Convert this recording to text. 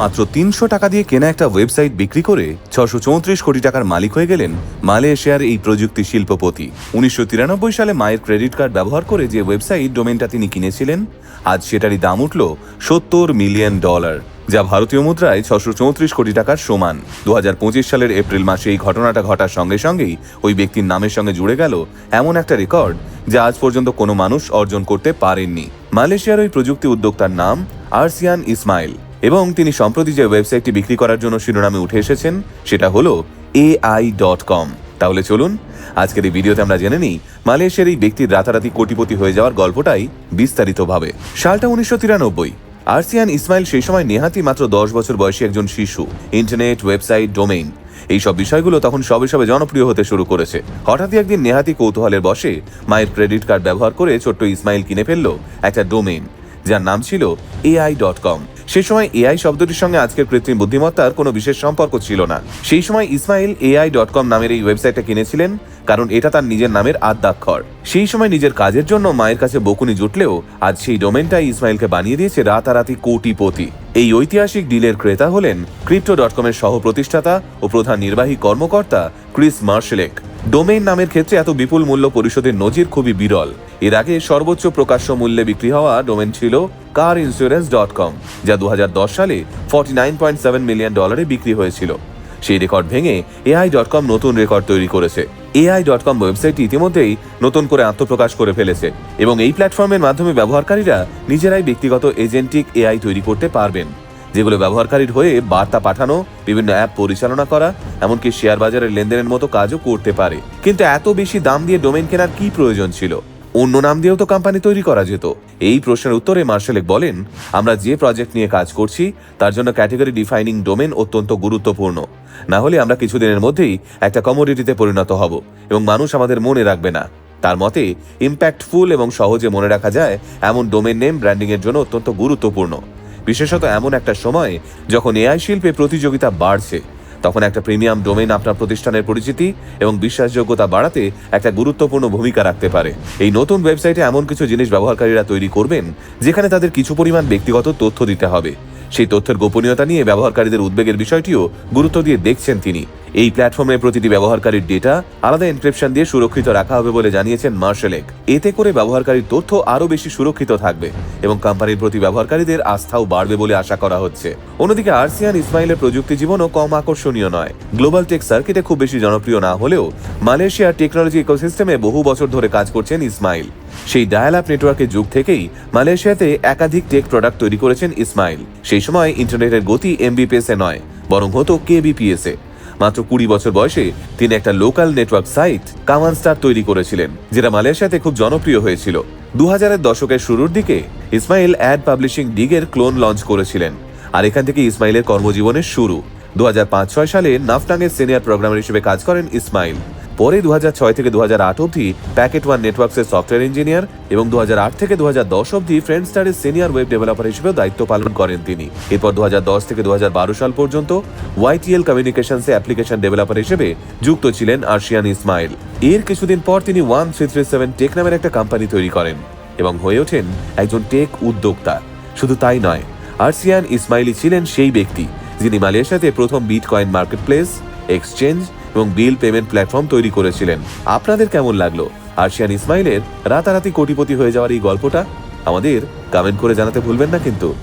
মাত্র তিনশো টাকা দিয়ে কেনা একটা ওয়েবসাইট বিক্রি করে ছশো চৌত্রিশ কোটি টাকার মালিক হয়ে গেলেন মালয়েশিয়ার এই প্রযুক্তি শিল্পপতি। উনিশশো তিরানব্বই সালে মায়ের ক্রেডিট কার্ড ব্যবহার করে যে ওয়েবসাইট ডোমেনটা তিনি কিনেছিলেন, আজ সেটারই দাম উঠল সত্তর মিলিয়ন ডলার, যা ভারতীয় মুদ্রায় ছশো চৌত্রিশ কোটি টাকার সমান। দু হাজার পঁচিশ সালের এপ্রিল মাসে এই ঘটনাটা ঘটার সঙ্গে সঙ্গেই ওই ব্যক্তির নামের সঙ্গে জুড়ে গেল এমন একটা রেকর্ড, যা আজ পর্যন্ত কোনো মানুষ অর্জন করতে পারেননি। মালয়েশিয়ার ওই প্রযুক্তি উদ্যোক্তার নাম আরসিয়ান ইসমাইল। এবং তিনি সম্প্রতি যে ওয়েবসাইটটি বিক্রি করার জন্য শিরোনামে উঠে এসেছেন, সেটা হলো এআই ডট কম তাহলে চলুন, আজকের এই ভিডিওতে আমরা জেনে নিই, মালয়েশিয়ার এই ব্যক্তির রাতারাতি কোটিপতি হয়ে যাওয়ার গল্পটাই বিস্তারিতভাবে। সালটা উনিশশো তিরানব্বই। আরসিয়ান ইসমাইল সেই সময় নেহাতি মাত্র দশ বছর বয়সী একজন শিশু, ইন্টারনেট, ওয়েবসাইট, ডোমেইন। এই সব বিষয়গুলো তখন সবে সবে জনপ্রিয় হতে শুরু করেছে। হঠাৎই একদিন নেহাতি কৌতূহলের বসে মায়ের ক্রেডিট কার্ড ব্যবহার করে ছোট্ট ইসমাইল কিনে ফেলল একটা ডোমেইন, যার নাম ছিল এআই ডট কম সে সময় এআই শব্দটির সঙ্গে আজকের কৃত্রিম বুদ্ধিমত্তার কোনো বিশেষ সম্পর্ক ছিল না। সেই সময় ইসমাইল এআই ডট কম নামের এই ওয়েবসাইটটা কিনেছিলেন, কারণ এটা তার নিজের নামের আদ্যাক্ষর। সেই সময় নিজের কাজের জন্য মায়ের কাছে বকুনি জুটলেও আজ সেই ডোমেনটাই ইসমাইলকে বানিয়ে দিয়েছে রাতারাতি কোটিপতি। এই ঐতিহাসিক ডিলের ক্রেতা হলেন ক্রিপ্টো ডট কমের সহ প্রতিষ্ঠাতা ও প্রধান নির্বাহী কর্মকর্তা ক্রিস মার্শেলেক। ডোমেইন নামের ক্ষেত্রে এত বিপুল মূল্য পরিশোধের নজির খুবই বিরল। এর আগে সর্বোচ্চ প্রকাশ্য মূল্যে বিক্রি হওয়া ডোমেন ছিল কার ইন্স্যুরেন্স ডট কম, যা দু হাজার দশ সালে forty nine point seven million ডলারে বিক্রি হয়েছিল। সেই রেকর্ড ভেঙে এআই ডট কম নতুন রেকর্ড তৈরি করেছে। এআই ডট কম ওয়েবসাইটটি ইতিমধ্যেই নতুন করে আত্মপ্রকাশ করে ফেলেছে এবং এই প্ল্যাটফর্মের মাধ্যমে ব্যবহারকারীরা নিজেরাই ব্যক্তিগত এজেন্টিক এআই তৈরি করতে পারবেন। যেগুলো ব্যবহারকারীর হয়ে বার্তা পাঠানো, বিভিন্ন অ্যাপ পরিচালনা করা, এমনকি শেয়ার বাজারের লেনদেনের মতো কাজও করতে পারে। কিন্তু এত বেশি দাম দিয়ে ডোমেন কেনার কি প্রয়োজন ছিল? অন্য নাম দিয়েও তো কোম্পানি তৈরি করা যেত। এই প্রশ্নের উত্তরে মার্শালেক বলেন, আমরা যে প্রজেক্ট নিয়ে কাজ করছি, তার জন্য ক্যাটেগরি ডিফাইনিং ডোমেন অত্যন্ত গুরুত্বপূর্ণ। না হলে আমরা কিছুদিনের মধ্যেই একটা কমোডিটিতে পরিণত হব এবং মানুষ আমাদের মনে রাখবে না। তার মতে ইম্প্যাক্টফুল এবং সহজে মনে রাখা যায় এমন ডোমেন নেম ব্র্যান্ডিংয়ের জন্য অত্যন্ত গুরুত্বপূর্ণ। বিশেষত এমন একটা সময়ে যখন এআই শিল্পে প্রতিযোগিতা বাড়ছে। তখন একটা প্রিমিয়াম ডোমেন আপনার প্রতিষ্ঠানের পরিচিতি এবং বিশ্বাসযোগ্যতা বাড়াতে একটা গুরুত্বপূর্ণ ভূমিকা রাখতে পারে। এই নতুন ওয়েবসাইটে এমন কিছু জিনিস ব্যবহারকারীরা তৈরি করবেন, যেখানে তাদের কিছু পরিমাণ ব্যক্তিগত তথ্য দিতে হবে। সেই তথ্যের গোপনীয়তা নিয়ে ব্যবহারকারীদের উদ্বেগের বিষয়টিও গুরুত্ব দিয়ে দেখছেন তিনি। এই প্ল্যাটফর্মে প্রতিটি ব্যবহারকারীর ডেটা আলাদা এনক্রিপশন দিয়ে সুরক্ষিত রাখা হবে বলে জানিয়েছেন মার্শেলেক এতে করে ব্যবহারকারীর তথ্য আরও বেশি সুরক্ষিত থাকবে এবং কোম্পানির প্রতি ব্যবহারকারীদের আস্থাও বাড়বে বলে আশা করা হচ্ছে। অন্যদিকে আরসিয়ান ইসমাইলের প্রযুক্তি জীবনও কম আকর্ষণীয় নয়। গ্লোবাল টেক সার্কিটে খুব বেশি জনপ্রিয় না হলেও মালয়েশিয়ার টেকনোলজি ইকোসিস্টেমে বহু বছর ধরে কাজ করছেন ইসমাইল। সেই ডায়াল আপ নেটওয়ার্কের যুগ থেকেই মালয়েশিয়াতে একাধিক টেক প্রোডাক্ট তৈরি করেছেন ইসমাইল। সেই সময় ইন্টারনেটের গতি এমবিপিএস নয়, বরং হতো কেবিপিএস এ। মাত্র কুড়ি বছর বয়সে তিনি একটা লোকাল নেটওয়ার্ক সাইট কামান স্টার তৈরি করেছিলেন, যেটা মালয়েশিয়াতে খুব জনপ্রিয় হয়েছিল। দু হাজারের দশকের শুরুর দিকে ইসমাইল অ্যাড পাবলিশিং ডিগের ক্লোন লঞ্চ করেছিলেন, আর এখান থেকে ইসমাইলের কর্মজীবনের শুরু। দু হাজার পাঁচ ছয় সালে নাফটাংয়ের সিনিয়র প্রোগ্রামার হিসেবে কাজ করেন ইসমাইল। পরে দু থেকে দু অবধি প্যাকেট ওয়ান নেটওয়ার্কসের সফটওয়্যার ইঞ্জিনিয়ার এবং দু থেকে দু অবধি ফ্রেন্ড স্টারের সিনিয়র ওয়েব ডেভেলপার হিসেবে দায়িত্ব পালন করেন তিনি। এরপর দু থেকে দু সাল পর্যন্ত ওয়াইটিএল কমিউনিকেশনসে অ্যাপ্লিকেশন ডেভেলপার হিসেবে যুক্ত ছিলেন আর্শিয়ান ইসমাইল। এর কিছুদিন পর তিনি one three three seven tech নামের একটা কোম্পানি তৈরি করেন এবং হয়ে ওঠেন একজন টেক উদ্যোক্তা। শুধু তাই নয় আর্সিয়ান ইসমাইলি ছিলেন সেই ব্যক্তি যিনি মালয়েশিয়াতে প্রথম bitcoin marketplace exchange এবং বিল পেমেন্ট প্ল্যাটফর্ম তৈরি করেছিলেন। আপনাদের কেমন লাগল? আর্শিয়ান ইসমাইলের রাতারাতি কোটিপতি হয়ে যাওয়ার এই গল্পটা আমাদের কমেন্ট করে জানাতে ভুলবেন না কিন্তু।